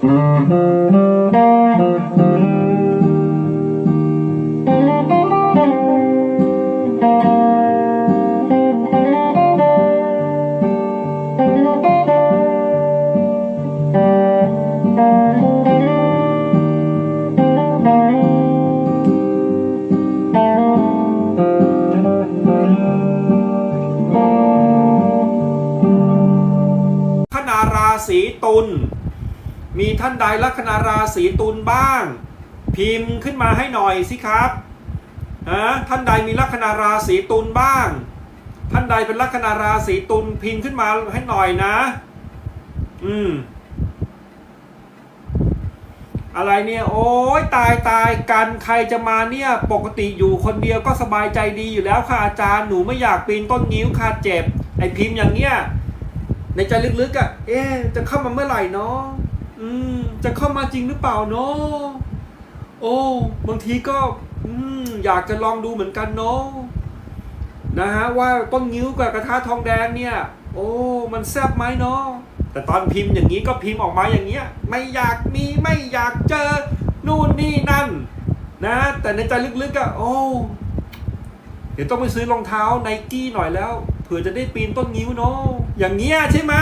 ลัคนาราศีตุล มีท่านใดลัคนาราศีตุลบ้าง พิมพ์ขึ้นมาให้หน่อยสิครับฮะท่านใดมีลัคนาราศีตุลบ้าง ท่านใดเป็นลัคนาราศีตุลพิมพ์ขึ้นมาให้หน่อยนะ อืมอะไรเนี่ยโอ้ยตายตายกันใครจะมาเนี่ย ปกติอยู่คนเดียวก็สบายใจดีอยู่แล้วค่ะอาจารย์หนูไม่อยากปีนต้นงิ้วค่ะเจ็บไอพิมพ์อย่างเนี้ยในใจลึกๆอะ่ะเอ๊จะเข้ามาเมื่อไหร่เนาะ อืม จะเข้ามาจริงหรือเปล่าเนาะโอ้บางทีก็ อืม อยากจะลองดูเหมือนกันเนาะนะฮะว่าต้นงิ้วกับกระทะทองแดงเนี่ย โอ้มันแซ่บไหมเนาะแต่ตอนพิมพ์อย่างนี้ก็พิมพ์ออกมาอย่างเงี้ย ไม่อยากมีไม่อยากเจอนู่นนี่นั่น นะ แต่ในใจลึกๆอะโอ้เดี๋ยวต้องไปซื้อรองเท้าไนกี้หน่อยแล้วเผื่อจะได้ปีนต้นงิ้วเนาะอย่างเงี้ยใช่ไหม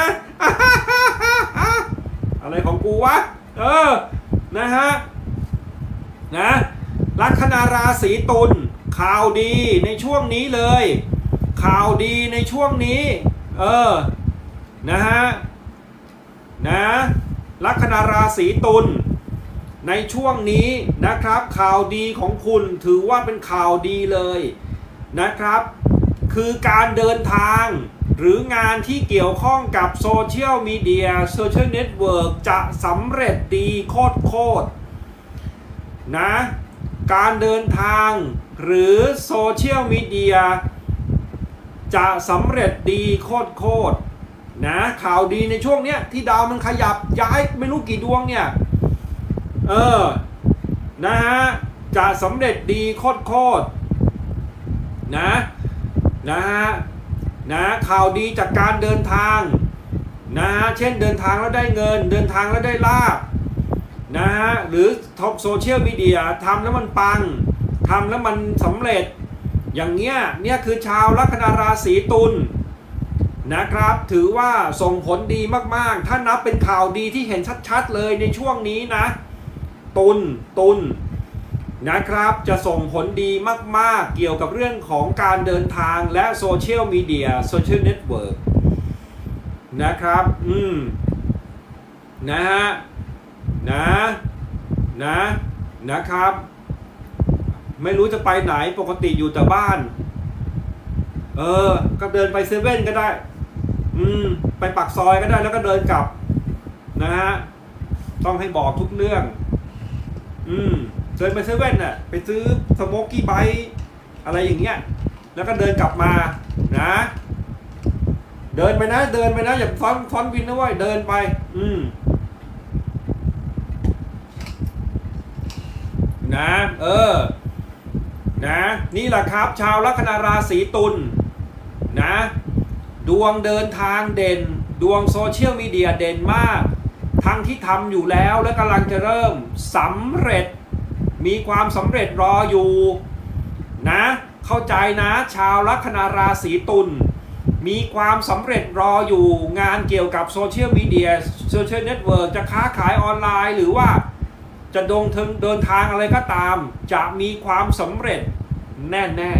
อะไรของกูวะ เออ นะฮะ นะลัคนาราศีตุลข่าวดีในช่วงนี้เลย ข่าวดีในช่วงนี้ เออ นะฮะ นะลัคนาราศีตุลในช่วงนี้นะครับข่าวดีของคุณถือว่าเป็นข่าวดีเลยนะครับ คือการเดินทาง หรืองานที่เกี่ยวข้องกับโซเชียลมีเดียโซเชียลเน็ตเวิร์กจะสำเร็จดีโคตรโคตรนะการเดินทาง หรือโซเชียลมีเดียจะสำเร็จดีโคตรโคตรนะข่าวดีในช่วงเนี้ยที่ดาวมันขยับย้ายไม่รู้กี่ดวงเนี่ย เออ นะฮะ จะสำเร็จดีโคตรโคตรนะ นะฮะนะข่าวดีจากการเดินทางนะฮะเช่นเดินทางแล้วได้เงิน เดินทางแล้วได้ลาบนะฮะหรือท็อปโซเชียลมีเดียทำแล้วมันปังทำแล้วมันสำเร็จ อย่างเงี้ยเนี่ยคือชาวลัคนาราศีตุลนะครับ ถือว่าส่งผลดีมากๆ ถ้านับเป็นข่าวดีที่เห็นชัดๆเลยในช่วงนี้นะ ตุนตุน นะครับ จะส่งผลดีมาก ๆ เกี่ยวกับเรื่องของการเดินทางและโซเชียลมีเดียโซเชียลเน็ตเวิร์กนะครับ อืม นะฮะ นะ นะ นะครับ ไม่รู้จะไปไหนปกติอยู่แต่บ้าน เออ ก็เดินไปเซเว่นก็ได้ อืม ไปปักซอยก็ได้แล้วก็เดินกลับ นะฮะ ต้องให้บอกทุกเรื่อง อืม เดินไปเซเว่นน่ะไปซื้อสโมกกี้ไบอะไรอย่างเงี้ย แล้วก็เดินกลับมานะ เดินไปนะ เดินไปนะอย่าซ้อนซ้อนวินนะเว้ยเดินไป อืมนะ เออ นะ นี่แหละครับ ชาวลัคนาราศีตุลนะ ดวงเดินทางเด่น ดวงโซเชียลมีเดียเด่นมาก ทั้งที่ทำอยู่แล้วและกำลังจะเริ่มสำเร็จ มีความสำเร็จรออยู่นะ เข้าใจนะชาวลัคนาราศีตุลมีความสำเร็จรออยู่งานเกี่ยวกับโซเชียลมีเดียโซเชียลเน็ตเวิร์กจะค้าขายออนไลน์ หรือว่าจะดงถึงเดินทางอะไรก็ตาม จะมีความสำเร็จแน่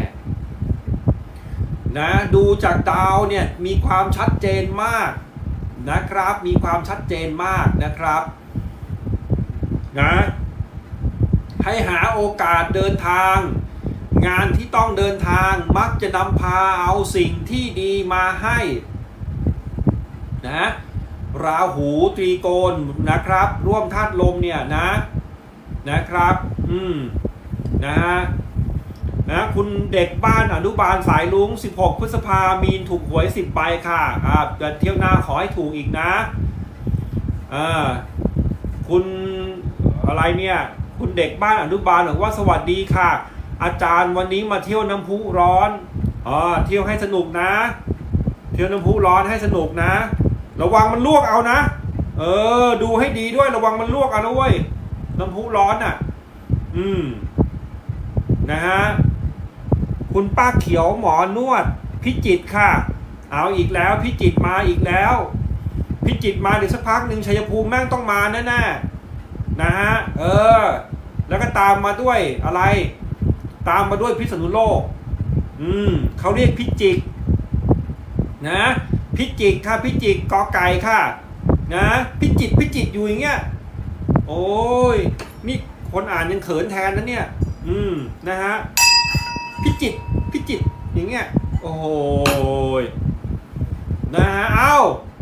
ๆนะดูจากดาวเนี่ยมีความชัดเจนมากนะครับ มีความชัดเจนมากนะครับนะ ให้หาโอกาสเดินทาง งานที่ต้องเดินทางมักจะนำพาเอาสิ่งที่ดีมาให้นะราหูตรีโกณนะครับ ร่วมธาตุลมเนี่ยนะนะครับ อืมนะฮะนะคุณเด็กบ้านอนุบาลสายลุง 16 พฤษภามีนถูกหวย 10 ใบค่ะอ่าเดี๋ยวเที่ยวหน้าขอให้ถูกอีกนะอ่าคุณอะไรเนี่ย คุณเด็กบ้านอนุบาลบอกว่าสวัสดีค่ะ อาจารย์วันนี้มาเที่ยวน้ำพุร้อนอ๋อเที่ยวให้สนุกนะ เที่ยวน้ำพุร้อนให้สนุกนะ ระวังมันลวกเอานะ เออ ดูให้ดีด้วยระวังมันลวกเอานะเว้ยน้ำพุร้อนอะ อืม นะฮะ คุณป้าเขียวหมอนวด พิจิตค่ะ เอาอีกแล้วพิจิตมาอีกแล้ว พิจิตมาเดี๋ยวสักพักหนึ่งชัยภูมิแม่งต้องมาแน่ๆ นะฮะเออ แล้วก็ตามมาด้วยอะไร ตามมาด้วยพิษณุโลก อืมเขาเรียกพิจิก นะพิจิกค่ะพิจิกกอไก่ค่ะ นะ พิจิตรพิจิตรอยู่อย่างเงี้ยโอ้ยนี่คนอ่านยังเขินแทนนะเนี่ย อืมนะฮะพิจิตรพิจิตรอย่างเงี้ยโอ้ยนะฮะเอ้า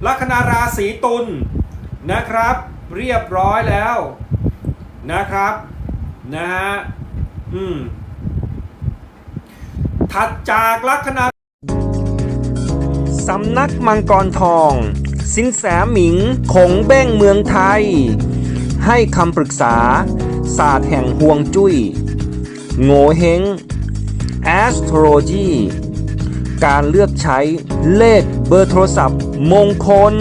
ลัคนาราศีตุลนะครับ เรียบร้อยแล้ว นะครับนะฮะอืมถัดจากลัคนาสำนักมังกรทอง สินแสหมิงคงเบ้งเมืองไทย ให้คำปรึกษา ศาสตร์แห่งห่วงจุย้ย โงเฮง astrology การเลือกใช้เลขเบอร์โทรศัพท์มงคล